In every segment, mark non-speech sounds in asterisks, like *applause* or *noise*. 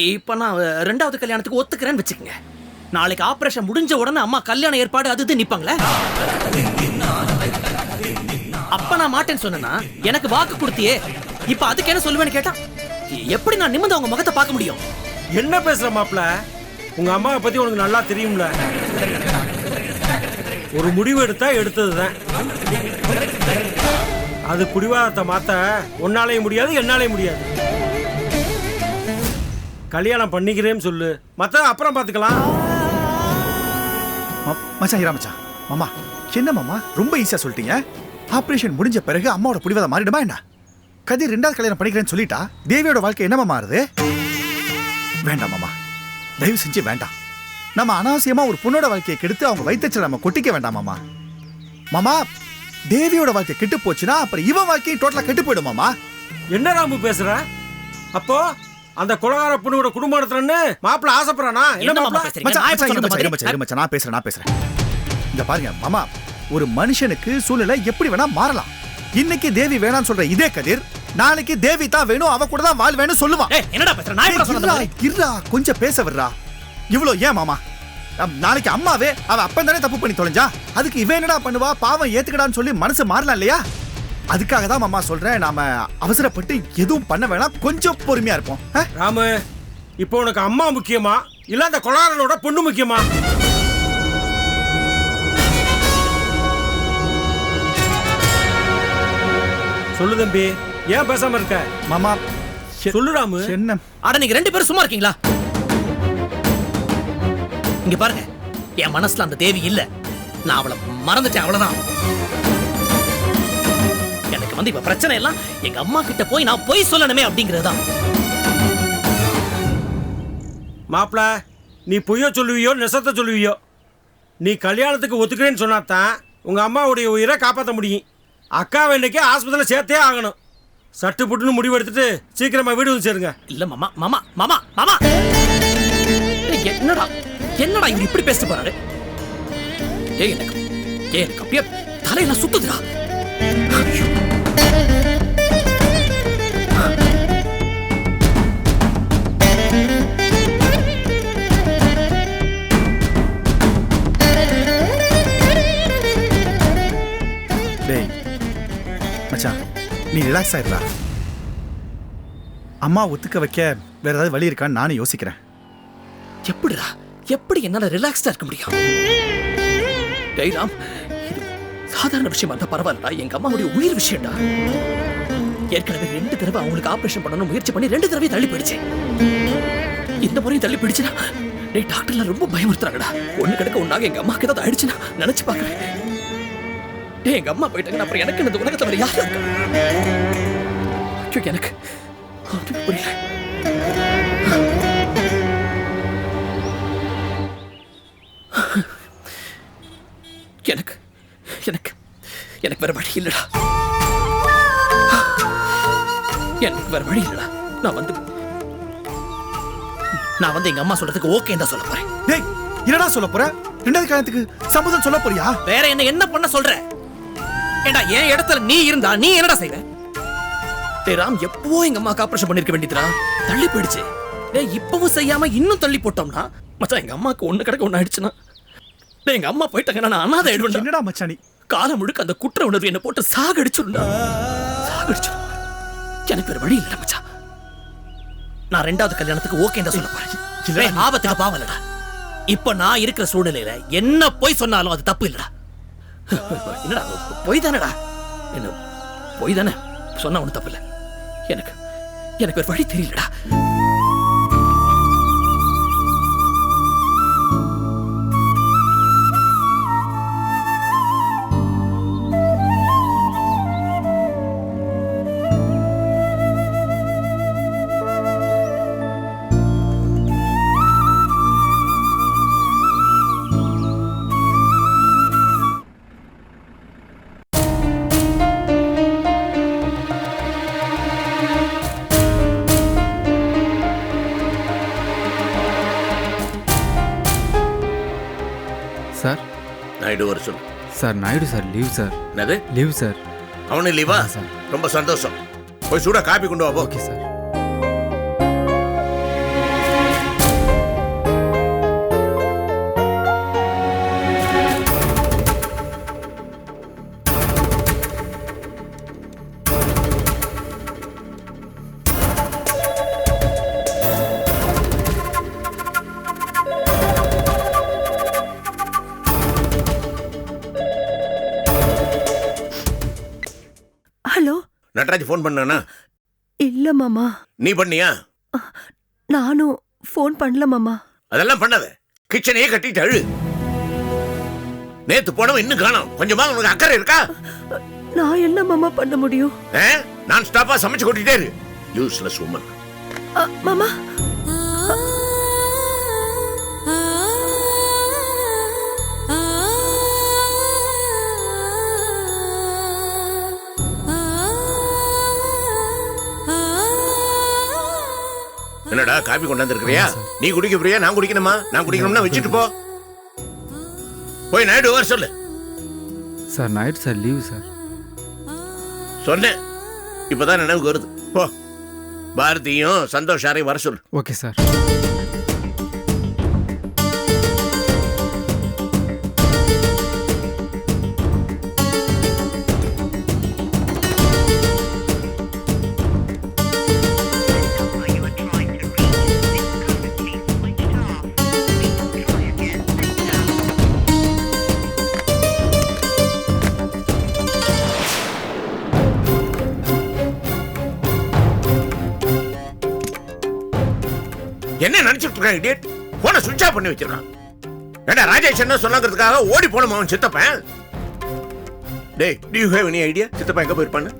இப்ப நான் ரெண்டாவது கல்யாணத்துக்கு ஒத்துக்கிறேன்னு வச்சுக்கோங்க. நாளைக்கு ஆப்ரேஷன் முடிஞ்ச உடனே அம்மா கல்யாண ஏற்பாடு அது இது நிப்பாங்களே? அப்ப நான் மாட்டேன்னு சொன்னேன்னா எனக்கு வாக்கு கொடுத்தியே. இப்ப அதுக்கு என்ன சொல்லுவேன்னு கேட்டா எப்படி நான் நிமிர்ந்து அவங்க முகத்தை பார்க்க முடியும்? என்ன பேசுற மாப்ள உங்க அம்மாவை பத்தி உனக்கு நல்லா தெரியும்ல. ஒரு முடிவு எடுத்தா எடுத்ததுதான். அது குடிவாதத்தை மாத்த உன்னாலேயும் முடியாது என்னாலேயும் முடியாது. கல்யாணம் பண்ணிக்கிறேன்னு சொல்லு. மத்த அப்புறம் பாத்துக்கலாம் ம- மச்சான் இரா மச்சான். மாமா என்ன மாமா? ரொம்ப ஈஸியா சொல்லிட்டீங்க. ஆபரேஷன் முடிஞ்ச பிறகு அம்மாவோட புடிவாதம் மாறிடுமா என்ன? கதிர் ரெண்டாவது கல்யாணம் பண்ணிக்கிறேன்னு சொல்லிட்டா தேவியோட வாழ்க்கை என்னமா மாறுது? வேண்டாம் மாமா. தயவு செஞ்சு வேண்டாம். நம்ம அனாவசியமா ஒரு பொண்ணோட வாழ்க்கையை கெடுத்து அவங்க வயிற்றுச்சல் நம்ம கொட்டிக்க வேண்டாம் மாமா. மாமா தேவியோட வாழ்க்கை கெட்டு போச்சுன்னா அப்புறம் இவன் வாழ்க்கையும் டோட்டலா கெட்டு போயிடும் மாமா. என்ன ராமு பேசுற? அப்போ அந்த குலகார பொண்ணோட குடும்பம் நடத்துறன்னு மாப்பிள்ள ஆசைப்படுறானா? என்ன மாப்பிள்ள? நான் பேசுறேன் நான் பேசுறேன். இந்த பாருங்க மாமா ஒரு மனுஷனுக்கு சூழ்நிலை எப்படி வேணா மாறலாம். இன்னைக்கு தேவி வேணாம்னு சொல்ற இதே கதிர் நாளைக்கு தேவி தான் வேணும் அவ கூட தான் வாழ் வேணும் சொல்லுவான் என்னடா பேசுற? நான் இருடா, கொஞ்சம் பேச விடுறா. இவ்வளோ ஏன் மாமா? நாளைக்கு அம்மாவே அவ அப்பன் தானே தப்பு பண்ணி தொலைஞ்சா? அதுக்கு இவன் என்னடா பண்ணுவா? பாவம் ஏத்துக்கடான்னு சொல்லி மனசு மாறலாம் இல்லையா? அதுக்காக தான் மாமா சொல்றேன் நாம அவசரப்பட்டு எதுவும் பண்ண வேணாம் கொஞ்சம் பொறுமையா இருப்போம். ஆ? ராமு இப்போ உனக்கு அம்மா முக்கியமா? இல்ல அந்த கொலகாரனோட பொண்ணு முக்கியமா? சொல்லு தம்பி ஏன் பேசாம இருக்க? மாமா எ- சொல்லு ராமு. என்ன? அட நீங்க ரெண்டு பேரும் சும்மா இருக்கீங்களா? இங்க பாருங்க என் மனசுல அந்த தேவி இல்ல. நான் அவளை மறந்துட்டேன் அவ்வளவுதான். வந்து இப்ப பிரச்சனை எல்லாம் எங்க அம்மா கிட்ட போய் நான் போய் சொல்லணுமே அப்படிங்கறதுதான். மாப்பிள நீ பொய்யோ சொல்லுவியோ நெசத்தை சொல்லுவியோ நீ கல்யாணத்துக்கு ஒத்துக்கிறேன்னு சொன்னாதான் உங்க அம்மாவுடைய உயிரை காப்பாற்ற முடியும். அக்காவை இன்னைக்கு ஆஸ்பத்திரியில் சேர்த்தே ஆகணும். சட்டு புட்டுன்னு முடிவு எடுத்துட்டு சீக்கிரமா வீடு வந்து சேருங்க. இல்ல மாமா மாமா மாமா மாமா. என்னடா என்னடா இவர் இப்படி பேசிட்டு போறாரு? ஏய் எனக்கு ஏய் எனக்கு அப்படியே தலையெல்லாம் சுத்துதுடா. டேய் மச்சான் நீ ரிலாக்ஸ் ஆயிடுறா அம்மா ஒத்துக்க வைக்க வேற ஏதாவது வழி இருக்கான்னு நானும் யோசிக்கிறேன். எப்படிடா? எப்படி என்னால ரிலாக்ஸ்டா இருக்க முடியும்? டெய்ராம் சாதாரண விஷயமா இருந்தா பரவாயில்லடா. எங்க அம்மாவுடைய உயிர் விஷயம்டா. ஏற்கனவே ரெண்டு தடவை அவங்களுக்கு ஆபரேஷன் பண்ணணும் முயற்சி பண்ணி ரெண்டு தடவை தள்ளி போயிடுச்சு. இந்த முறையும் தள்ளி போயிடுச்சுன்னா டேய் டாக்டர்லாம் ரொம்ப பயமுறுத்துறாங்கடா. ஒண்ணு கிடக்க ஒன்னாக எங்க அம்மாக்கு ஏதாவது ஆயிடுச்சுன்னா நினைச்சு பார்க்கவே டேய் எங்க அம்மா போயிட்டாங்கன்னா அப்புறம் எனக்கு இந்த உலகத்தை வர யாரும் இருக்கா? எனக்கு புரியல. எனக்கு எனக்கு எனக்கு வேற வழி இல்லடா. எனக்கு வேற வழி இல்லடா. நான் வந்து நான் வந்து எங்க அம்மா சொல்றதுக்கு ஓகே தான் சொல்ல போறேன். டேய் என்னடா சொல்ல போற? ரெண்டாவது கல்யாணத்துக்கு சம்மதம் சொல்ல போறியா? வேற என்ன என்ன பண்ண சொல்ற? ஏண்டா என் இடத்துல நீ இருந்தா நீ என்னடா செய்வ? டேய் ராம் எப்பவோ எங்க அம்மாக்கு ஆபரேஷன் பண்ணிருக்க வேண்டியதுடா. தள்ளி போயிடுச்சு. டேய் இப்பவும் செய்யாம இன்னும் தள்ளி போட்டோம்னா மச்சான் எங்க அம்மாக்கு ஒண்ணு கிடக்க ஒண்ணு ஆயிடுச்சுன்னா டேய் எங்க அம்மா போயிட்டாங்கன்னா நான் அனாதை ஆயிடுவேன்டா. என்னடா மச்சானி? காலம் முழுக்க அந்த குற்ற உணர்வு என்ன போட்டு சாகடிச்சுடா சாகடிச்சிடும் எனக்கு வேற வழி இல்ல மச்சான். நான் ரெண்டாவது கல்யாணத்துக்கு ஓகே தான் சொல்ல போறேன். இல்லடா, டேய், ஆபத்துக்கு பாவம் இல்லடா. இப்ப நான் இருக்கிற சூழ்நிலையில என்ன போய் சொன்னாலும் அது தப்பு இல்லடா. என்னடா பொய் தானடா? என்ன பொய் தானே? சொன்னா ஒண்ணும் தப்பு இல்ல. எனக்கு எனக்கு ஒரு வழி தெரியலடா. Sir Naidu sir leave sir. என்னது? Leave sir. அவனு லீவா? சார். ரொம்ப சந்தோஷம். போய் சூடா காப்பி கொண்டு வா ஓகே சார். நடராஜ் ஃபோன் பண்ணானா? இல்ல மாமா. நீ பண்ணியா? நானும் ஃபோன் பண்ணல மாமா. அதெல்லாம் பண்ணாத. கிச்சனையே கட்டிட்டு அழு. நேத்து போனவன் இன்னும் காணோம். கொஞ்சமா உனக்கு அக்கறை இருக்கா? நான் என்ன மாமா பண்ண முடியும்? நான் ஸ்டாப்பா சமைச்சு கொட்டிட்டே இரு. யூஸ்லெஸ் உமன் மாமா. என்னடா காபி கொண்டாந்துருக்கிறியா? நீ குடிக்க போறியா நான் குடிக்கணுமா? நான் குடிக்கணும்னா வச்சுட்டு போ. போய் நாயுடு வர சொல்லு. Sir night sir leave sir. சொன்னேன் இப்பதான் நினைவுக்கு வருது. போ. பாரதியும் சந்தோஷாரையும் வர சொல்லு. Okay sir. இருக்கான் இடியட் போனை சுவிட்ச் ஆஃப் பண்ணி வச்சிருக்கான். ஏண்டா ராஜேஷ் என்ன சொன்னாங்கிறதுக்காக ஓடி போனோம் அவன் சித்தப்பன்? டேய் do you have any idea சித்தப்பன் எங்க போயிருப்பான்னு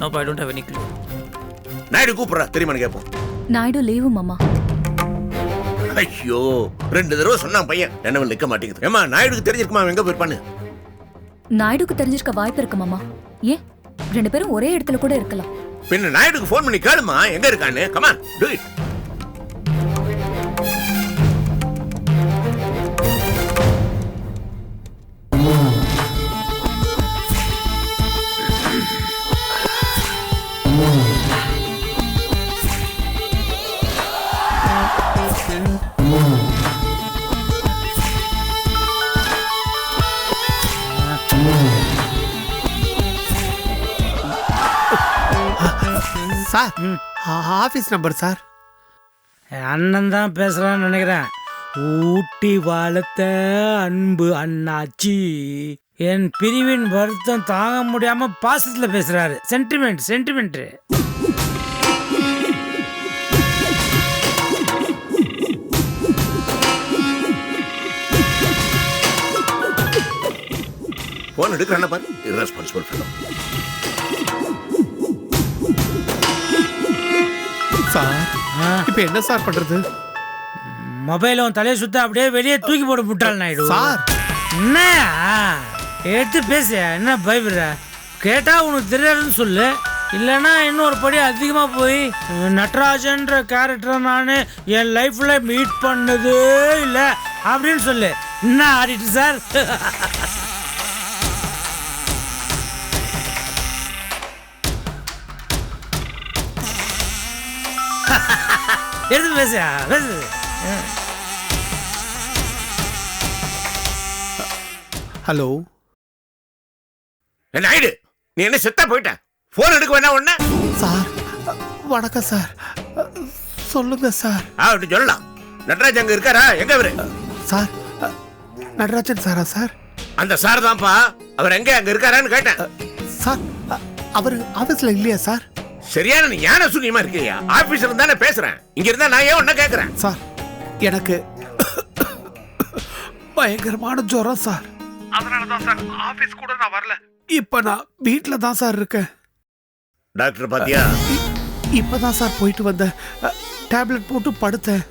no I don't have any clue Naidu கூப்பிடுறா தெரியுமான்னு கேட்போம். நாயுடு லீவு மாமா. ஐயோ ரெண்டு தடவை சொன்னான் பையன். என்னவன் நிக்க மாட்டேங்குது. ஏமா நாயுடுக்கு தெரிஞ்சிருக்குமா அவன் எங்க போயிருப்பான்னு? நாயுடுக்கு தெரிஞ்சிருக்க வாய்ப்பு இருக்கு மாமா. ஏன்? ரெண்டு பேரும் ஒரே இடத்துல கூட இருக்கலாம். பின்ன நாயுடுக்கு ஃபோன் பண்ணி கேளுமா எங்க இருக்கான்னு? Come on do it sir? Office number sir. அண்ணன் தான் பேசுறான்னு நினைக்கிறேன். ஊட்டி வளர்த்த அன்பு அண்ணாச்சி. என் பிரிவின் வருத்தம் தாங்க முடியாம பாசத்துல பேசுறாரு. சென்டிமெண்ட் சென்டிமெண்ட் ஃபோன் எடுக்கிறான பாரு. Irresponsible fellow. சார்? இப்போ என்ன சார் பண்றது? மொபைல் உன் தலையை சுத்த அப்படியே வெளியே தூக்கி போட்டு முட்டாள் நாயுடு. சார். என்ன? எடுத்து பேசு. என்ன பயப்படுற? கேட்டா உனக்கு தெரியாதுன்னு சொல்லு. இல்லைன்னா இன்னொரு படி அதிகமாக போய் நட்ராஜன்ற கேரக்டரை நான் என் லைஃப்ல மீட் பண்ணதே இல்லை. அப்படின்னு சொல்லு. என்ன ஆடிட்டு சார்? *laughs* எடுத்து பேசு பேசு. ஹலோ. ஏ, நாயுடு நீ என்ன செத்தா போயிட்ட? ஃபோன் எடுக்க வேணா ஒண்ணு சார் வணக்கம் சார். சொல்லுங்க சார். அப்படி சொல்லலாம். நடராஜ் அங்க இருக்காரா? எங்க அவரு சார் நடராஜன் சாரா சார்? அந்த சார் தான்ப்பா. அவர் எங்க? அங்க இருக்காரான்னு கேட்டேன். சார் அவர் ஆஃபீஸில் இல்லையா சார்? சரியான நீ ஞான சூன்யமா இருக்கியா? ஆபீஸ்ல தானே பேசுறேன். இங்க இருந்தா நான் ஏன் ஒன்ன கேக்குறேன்? சார் எனக்கு பயங்கரமான ஜுரம் சார். அதனால தான் சார் ஆஃபீஸ் கூட நான் வரல. இப்போ நான் வீட்டில் தான் சார் இருக்கேன். டாக்டர் பாத்தியா? இப்போ தான் சார் போயிட்டு வந்தேன். டேப்லெட் போட்டு படுத்தேன்.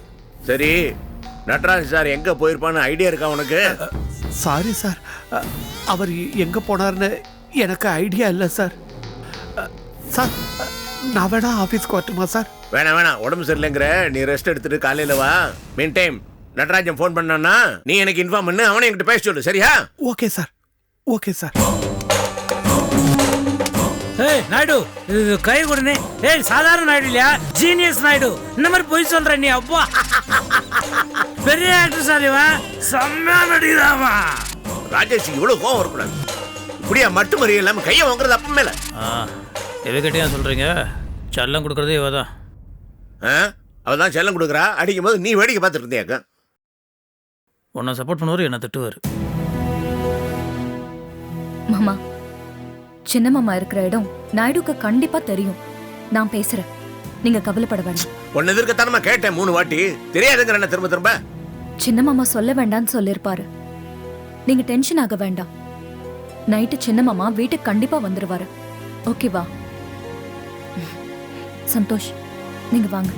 சரி நடராஜ் சார் எங்க போயிருப்பான்னு ஐடியா இருக்கா உனக்கு? Sorry sir. அவர் எங்கே போனார்னு எனக்கு ஐடியா இல்லை சார். சார் நான் வேணா ஆஃபீஸ்க்கு வரட்டுமா சார் வேணாம் வேணாம். உடம்பு சரியில்லைங்கிற. நீ ரெஸ்ட் எடுத்துட்டு காலையில வா. மீன் டைம் நடராஜன் ஃபோன் பண்ணான்னா நீ எனக்கு இன்ஃபார்ம் பண்ணு. அவனை என்கிட்ட பேச சொல்லு. சரியா? ஓகே சார் ஓகே சார் ஏய் நாயுடு. இது கை கொடுனே. ஏய் சாதாரண நாயுடு இல்லையா? ஜீனியஸ் நாயுடு. இந்த மாதிரி பொய் சொல்ற நீ அப்பா. பெரிய ஆக்டர் சார் இவன். செம்மையா நடிக்கிறாமா ராஜேஷ் இவ்வளவு கோவம் வரக்கூடாது. இப்படியா மட்டு மறிய இல்லாம கையை வாங்குறது அப்ப மேல? எதுக்கிட்டே சொல்றீங்க? செல்லம் கொடுக்கறதே இவ தான். ஆ? அவதான் செல்லம் கொடுக்குறா? அடிக்கும் போது நீ வேடிக்கை பார்த்துட்டு இருந்தியாக்கா உன்னை சப்போர்ட் பண்ணுவார் என்ன திட்டுவார். மாமா சின்ன மாமா இருக்கிற இடம் நாயுடுக்கு கண்டிப்பா தெரியும். நான் பேசுறேன். நீங்க கவலைப்பட வேண்டாம் உன்னை எதிர்க்கத்தானமா கேட்டேன் மூணு வாட்டி. தெரியாதுங்கிற என்ன திரும்ப திரும்ப? சின்ன மாமா சொல்ல வேண்டாம்னு சொல்லிருப்பாரு நீங்க டென்ஷன் ஆக வேண்டாம். நைட்டு சின்ன மாமா வீட்டுக்கு கண்டிப்பா வந்துருவாரு. ஓகேவா? சந்தோஷ் நீங்க வாங்க.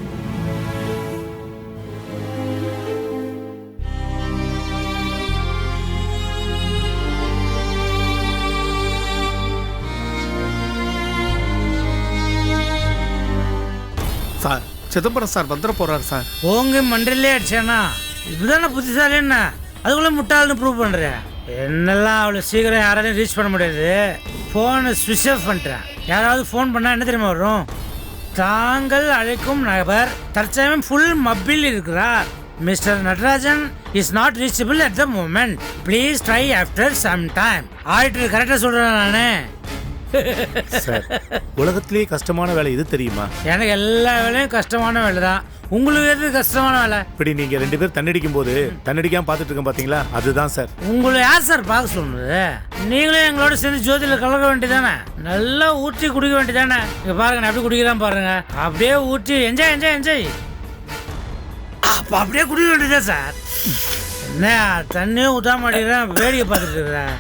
சார் சிதம்பரம் சார் வந்துட போறாரு சார். போங்க மண்டலே அடிச்சானா? இதுதானே புத்திசாலி என்ன? அதுக்குள்ள முட்டாள்னு ப்ரூவ் பண்ணுறேன் என்னெல்லாம் அவ்வளோ சீக்கிரம் யாராலையும் ரீச் பண்ண முடியாது. ஃபோனை சுவிட்ச் ஆஃப் பண்ணிட்டேன் யாராவது ஃபோன் பண்ணால் என்ன தெரியுமா வரும்? தாங்கள் அழைக்கும் நபர் தற்சமயம் ஃபுல் மப்பில் இருக்கிறார். Mister Natarajan is not reachable at the moment please try after some time auditor கரெக்டாக சொல்கிறேன் நானே. சார் உலகத்திலேயே கஷ்டமான வேலை இது தெரியுமா? எனக்கு எல்லா வேலையும் கஷ்டமான வேலை தான் உங்களுக்கு எது கஷ்டமான வேலை? இப்படி நீங்க ரெண்டு பேர் தண்ணடிக்கும் போது தண்ணடிக்காம பார்த்துட்டு இருக்கேன் பாத்தீங்களா? அதுதான் சார். உங்களை யார் சார் பார்க்க சொன்னது நீங்களும் எங்களோட சேர்ந்து ஜோதியில் கலக்க வேண்டியதானே நல்லா ஊற்றி குடிக்க வேண்டியதானே இங்க பாருங்க நான் எப்படி குடிக்கிறேன் பாருங்க. அப்படியே ஊற்றி என்ஜாய் என்ஜாய் என்ஜாய் அப்போ அப்படியே குடிக்க வேண்டியதா சார்? என்ன தண்ணியும் ஊற்றாம மாட்டேங்கிறேன் வேடிக்கை பார்த்துட்டு இருக்கிறேன்.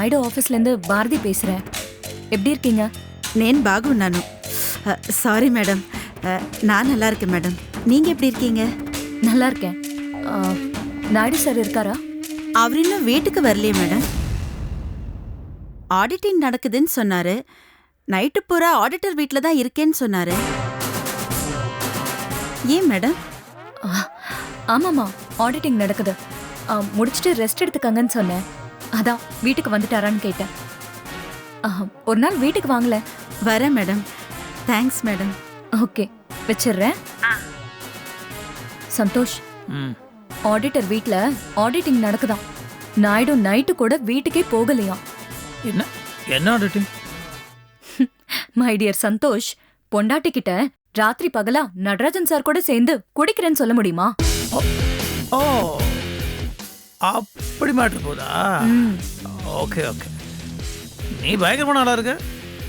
நாயுடு ஆஃபீஸ்ல இருந்து பாரதி பேசுறேன் எப்படி இருக்கீங்க నేను బాగున్నాను సారీ మేడం நான் நல்லா இருக்கேன் மேடம் நீங்க எப்படி இருக்கீங்க நல்லா இருக்கேன் ஆ, நாயுடு சார் இருக்காரா அவர் இன்னும் வீட்டுக்கு வரலையே மேடம் ஆடிட்டிங் நடக்குதுன்னு சொன்னாரு நைட்டு பூரா ஆடிட்டர் வீட்டில் தான் இருக்கேன்னு சொன்னாரு ஏன் மேடம் ஆ, ஆமாமா ஆடிட்டிங் நடக்குது ஆ, முடிச்சிட்டு ரெஸ்ட் எடுத்துக்கங்கன்னு சொன்னேன் அதான் வீட்டுக்கு வந்துட்டாரான்னு கேட்டேன். ஆ, ஒரு நாள் வீட்டுக்கு வாங்கல. வரேன் மேடம். Thanks madam. ஓகே வச்சிடுறேன். சந்தோஷ் ம். ஆடிட்டர் வீட்ல ஆடிட்டிங் நடக்குதாம் நாயுடு நைட்டு கூட வீட்டுக்கே போகலையாம். என்ன என்ன ஆடிட்டிங் மை டியர் சந்தோஷ் பொண்டாட்டி கிட்ட ராத்திரி பகலா நடராஜன் சார் கூட சேர்ந்து குடிக்கிறேன்னு சொல்ல முடியுமா? ஓ. அப்படி மாட்டு போதா? ம், ஓகே ஓகே. நீ பயங்கரமான ஆளா இருக்க?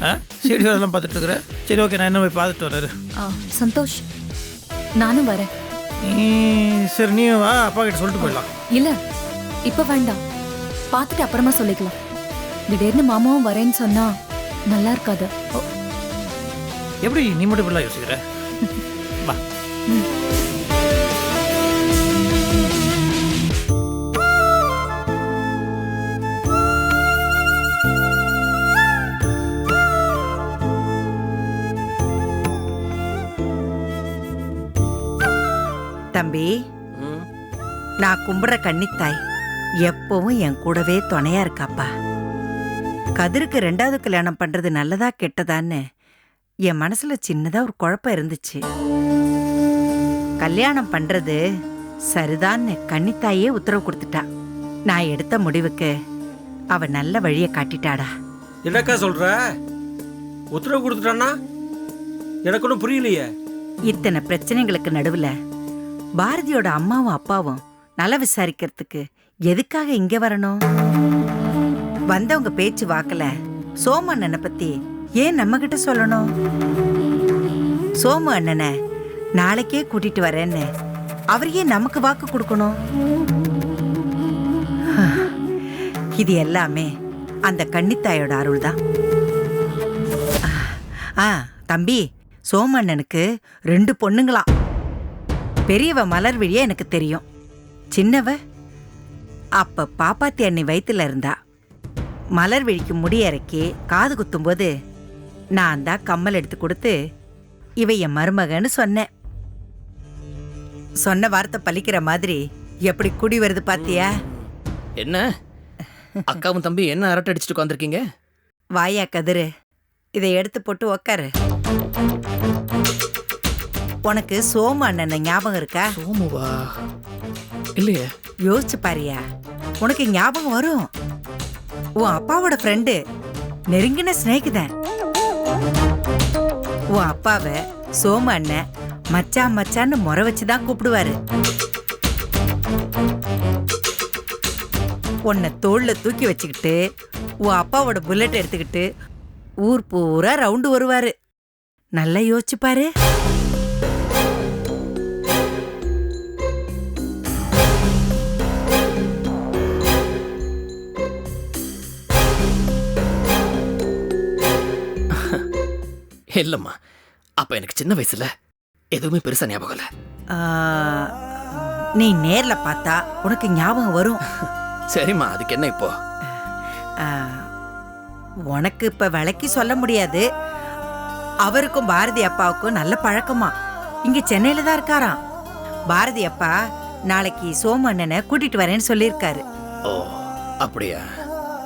ஆ? சரி அதெல்லாம் பார்த்துட்டு இருக்கிற? சரி ஓகே நான் என்ன போய் பார்த்துட்டு வர்றாரு சந்தோஷ். நானும் வரேன். சரி நீ வா அப்பா கிட்ட சொல்லிட்டு போயிடலாம். இல்ல இப்ப வேண்டாம். பார்த்துட்டு அப்புறமா சொல்லிக்கலாம். திடீர்னு மாமாவும் வரேன்னு சொன்னா நல்லா இருக்காது. எப்படி நீ மட்டும் இப்படிலாம் யோசிக்கிற? வா. தம்பி நான் கும்பிடுற கன்னித்தாய் எப்பவும் என் கூடவே துணையா இருக்காப்பா. கதிருக்கு ரெண்டாவது கல்யாணம் பண்றது நல்லதா கெட்டதான்னு என் மனசுல சின்னதா ஒரு குழப்பம் இருந்துச்சு. கல்யாணம் பண்றது சரிதான்னு கன்னித்தாயே உத்தரவு கொடுத்துட்டா. நான் எடுத்த முடிவுக்கு அவ நல்ல வழியை காட்டிட்டாடா. என்னக்கா சொல்ற? உத்தரவு கொடுத்துட்டான்னா? எனக்கு ஒன்றும் புரியலையே. இத்தனை பிரச்சனைகளுக்கு நடுவுல பாரதியோட அம்மாவும் அப்பாவும் நல விசாரிக்கிறதுக்கு. எதுக்காக இங்க வரணும்? வந்தவங்க பேச்சு வாக்கல. சோம அண்ணனை பத்தி ஏன் நம்ம கிட்ட சொல்லணும்? சோமு அண்ணனை நாளைக்கே கூட்டிட்டு வரேன்னு அவர் ஏன் நமக்கு வாக்கு கொடுக்கணும்? இது எல்லாமே அந்த கன்னித்தாயோட அருள் தான் ஆ தம்பி சோமண்ணனுக்கு ரெண்டு பொண்ணுங்களாம். பெரியவ மலர்விழிய எனக்கு தெரியும். சின்னவ? அப்ப பாப்பாத்தி அண்ணி வயித்துல இருந்தா? மலர்விழிக்கு முடி இறக்கி காது குத்தும்போது நான் தான் கம்மல் எடுத்து கொடுத்து இவ என் மருமகன்னு சொன்னேன். சொன்ன வார்த்தை பலிக்கிற மாதிரி எப்படி குடி வருது பாத்தியா? என்ன? அக்காவும் தம்பி என்ன அரட்டை அடிச்சுட்டு உட்காந்துருக்கீங்க வாயா கதிரு. இதை எடுத்து போட்டு உக்காரு. உனக்கு சோமு அண்ணன் ஞாபகம் இருக்கா? சோமுவா? இல்லையே. யோசிச்சு பாரியா. உனக்கு ஞாபகம் வரும். உன் அப்பாவோட ஃப்ரெண்டு நெருங்கின சிநேகிதன். உன் அப்பாவை சோம அண்ணன் மச்சான் மச்சான்னு முறை வச்சு தான் கூப்பிடுவாரு. உன்னை தோளில் தூக்கி வச்சுக்கிட்டு உன் அப்பாவோட புல்லட் எடுத்துக்கிட்டு ஊர் பூரா ரவுண்டு வருவாரு. நல்லா யோசிச்சு பாரு. இல்லம்மா. அப்ப எனக்கு சின்ன வயசுல எதுவுமே பெருசா ஞாபகம் இல்ல. ஆ, நீ நேர்ல பார்த்தா உனக்கு ஞாபகம் வரும். சரிம்மா அதுக்கு என்ன இப்போ? ஆ, உனக்கு இப்ப விளக்கி சொல்ல முடியாது. அவருக்கும் பாரதி அப்பாவுக்கும் நல்ல பழக்கமா. இங்க சென்னையில தான் இருக்காராம். பாரதி அப்பா நாளைக்கு சோமு அண்ணனை கூட்டிட்டு வரேன்னு சொல்லியிருக்காரு. ஓ அப்படியா?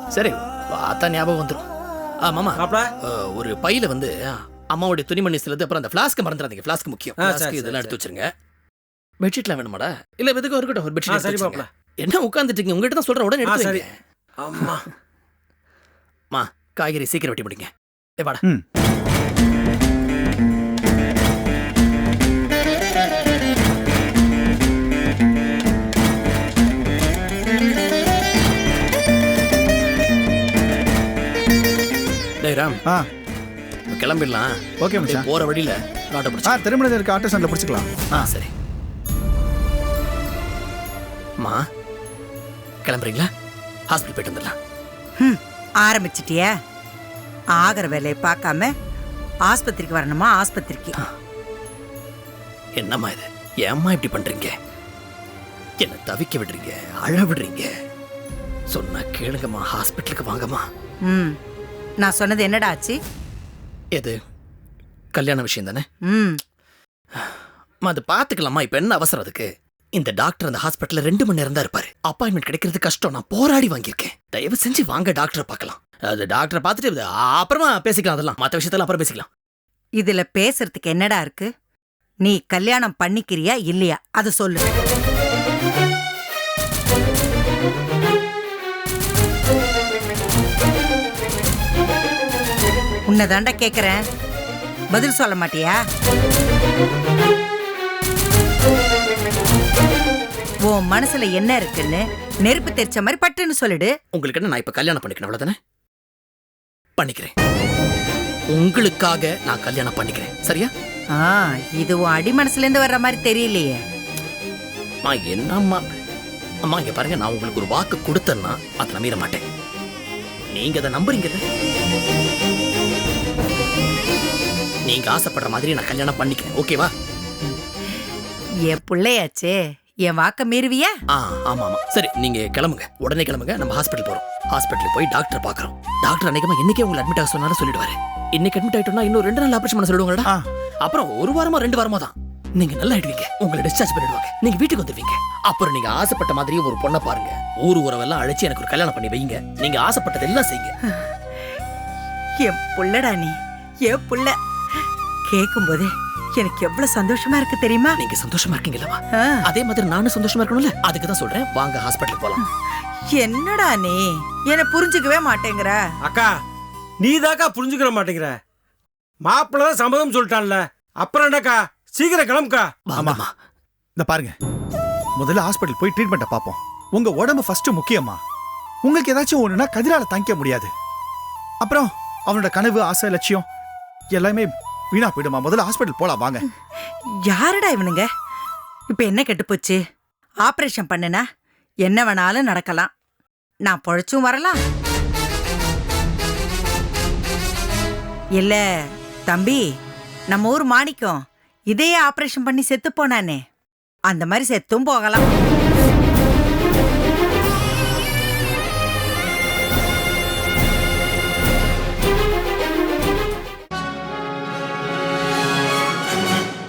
சரி பார்த்தா ஞாபகம் வந்துடும் ஆ மாமா மாப்ள? ஒரு பையில வந்து அம்மாவுடைய துணிமணி சிலது அப்புறம் அந்த ஃப்ளாஸ்க்கு மறந்துடாதீங்க ஃப்ளாஸ்க் முக்கியம். ஃப்ளாஸ்க் இதெல்லாம். எடுத்து வச்சிருங்க. பெட்ஷீட்லாம் வேணுமாடா? இல்ல எதுக்கும் இருக்கட்டும் ஒரு பெட்ஷீட் சரி வச்சுருங்க. என்ன உட்காந்துட்டு இருக்கீங்க உங்ககிட்ட தான் சொல்றேன் உடனே எடுத்து சரி. அம்மா. மா காய்கறி சீக்கிரம் வெட்டி முடிங்க. ஏ வாடா. டேய் ராம். ஆ. கிளம்பிடலாம். ஓகே மச்சான். போற வழியில ஆட்டோ ஆ பிடிச்சி திருமணத்தில் இருக்க ஆட்டோ ஸ்டாண்டில் பிடிச்சிக்கலாம். ஆ சரி. மா கிளம்புறீங்களா? ஹாஸ்பிட்டல் போயிட்டு வந்துடலாம். ஹம், ஆரம்பிச்சிட்டியா? ஆகிற வேலையை பார்க்காம ஆஸ்பத்திரிக்கு வரணுமா? ஆஸ்பத்திரிக்கு. என்னம்மா இது? ஏம்மா இப்படி பண்றீங்க? என்ன தவிக்க விடுறீங்க அழ விடுறீங்க? சொன்னா கேளுங்கம்மா ஹாஸ்பிட்டலுக்கு வாங்கம்மா. ம் நான் சொன்னது என்னடா ஆச்சு? எது? கல்யாண விஷயம் தானே ம் அது பார்த்துக்கலாமா இப்போ என்ன அவசரம் அதுக்கு? இந்த டாக்டர் அந்த ஹாஸ்பிட்டல்ல ரெண்டு மணி நேரம் தான் இருப்பாரு. அப்பாயின்மெண்ட் கிடைக்கிறது கஷ்டம். நான் போராடி வாங்கியிருக்கேன். தயவு செஞ்சு வாங்க டாக்டரை பார்க்கலாம். அது டாக்டரை பார்த்துட்டு அப்புறமா பேசிக்கலாம் அதெல்லாம். மற்ற விஷயத்தெல்லாம் அப்புறம் பேசிக்கலாம். இதுல பேசுறதுக்கு என்னடா இருக்கு? நீ கல்யாணம் பண்ணிக்கிறியா இல்லையா? அத சொல்லு. உன்னதாண்டா கேக்குறேன். பதில் சொல்ல மாட்டியா? உன் மனசுல என்ன இருக்குன்னு நெருப்பு தெரிச்ச மாதிரி பட்டுன்னு சொல்லிடு. உங்களுக்கு என்ன நான் இப்போ கல்யாணம் பண்ணிக்கணும் அவ்வளோதானே பண்ணிக்கிறேன். உங்களுக்காக நான் கல்யாணம் பண்ணிக்கிறேன். சரியா? ஆ இது உன் அடி மனசுல இருந்து வர்ற மாதிரி தெரியலையே. அம்மா என்னம்மா? அம்மா இங்க பாருங்க நான் உங்களுக்கு ஒரு வாக்கு கொடுத்தேன்னா அதை மீற மாட்டேன். நீங்க அதை நம்புறீங்கல்ல நீங்க ஆசைப்படுற மாதிரி நான் கல்யாணம் பண்ணிக்கிறேன். ஓகேவா என் பிள்ளையாச்சே என் வாக்க மீறுவியா? ஆ ஆமா ஆமா சரி நீங்க கிளம்புங்க. உடனே கிளம்புங்க. நம்ம ஹாஸ்பிட்டல் போறோம். ஹாஸ்பிட்டல் போய் டாக்டர் பார்க்கறோம். டாக்டர் அன்னைக்குமா இன்னைக்கே உங்களை அட்மிட் ஆக சொன்னாலும் சொல்லிடுவாரு. இன்னைக்கு அட்மிட் ஆயிட்டோம்னா இன்னும் ரெண்டு நாள் ஆபரேஷன் பண்ண சொல்லுவாங்கடா அப்புறம் ஒரு வாரமோ ரெண்டு வாரமோ தான். நீங்க நல்லா ஆயிடுவீங்க. உங்களை டிஸ்சார்ஜ் பண்ணிடுவாங்க. நீங்க வீட்டுக்கு வந்துருவீங்க. அப்புறம் நீங்க ஆசைப்பட்ட மாதிரியே ஒரு பொண்ணை பாருங்க. ஊர் உறவெல்லாம் அழைச்சு எனக்கு ஒரு கல்யாணம் பண்ணி வைங்க. நீங்க ஆசைப்பட்டதெல்லாம் செய்யுங்க. என் புள்ளடா நீ. என் புள்ள. கேட்கும்போதே எனக்கு எவ்வளவு சந்தோஷமா இருக்கு தெரியுமா? நீங்க சந்தோஷமா இருக்கீங்களா ஆ, அதே மாதிரி நானும் சந்தோஷமா இருக்கணும்ல? அதுக்கு தான் சொல்றேன். வாங்க ஹாஸ்பிட்டல் போலாம். என்னடா நீ? என்ன புரிஞ்சுக்கவே மாட்டேங்கிற. அக்கா நீ தாக்கா புரிஞ்சுக்கிற மாட்டேங்கிற. மாப்பிள்ள தான் சம்மதம் சொல்லிட்டான்ல. அப்புறம் என்னக்கா? சீக்கிரம் கிளம்புக்கா. வாங்கம்மா. இந்த பாருங்க. முதல்ல ஹாஸ்பிட்டல் போய் ட்ரீட்மெண்ட்டை பார்ப்போம். உங்க உடம்பு ஃபர்ஸ்ட் முக்கியமா உங்களுக்கு ஏதாச்சும் ஒண்ணுனா கதிரால தாங்கிக்க முடியாது. அப்புறம் அவனோட கனவு ஆசை லட்சியம் எல்லாமே வீணா போயிடுமா? முதல்ல ஹாஸ்பிட்டல் போலாம் வாங்க. யாருடா இவனுங்க? இப்ப என்ன கெட்டு போச்சு? ஆபரேஷன் பண்ணுனா என்ன வேணாலும் நடக்கலாம். நான் பொழைச்சும் வரலாம். இல்ல தம்பி நம்ம ஊர் மாணிக்கம் இதையே ஆபரேஷன் பண்ணி செத்து போனானே. அந்த மாதிரி செத்தும் போகலாம்.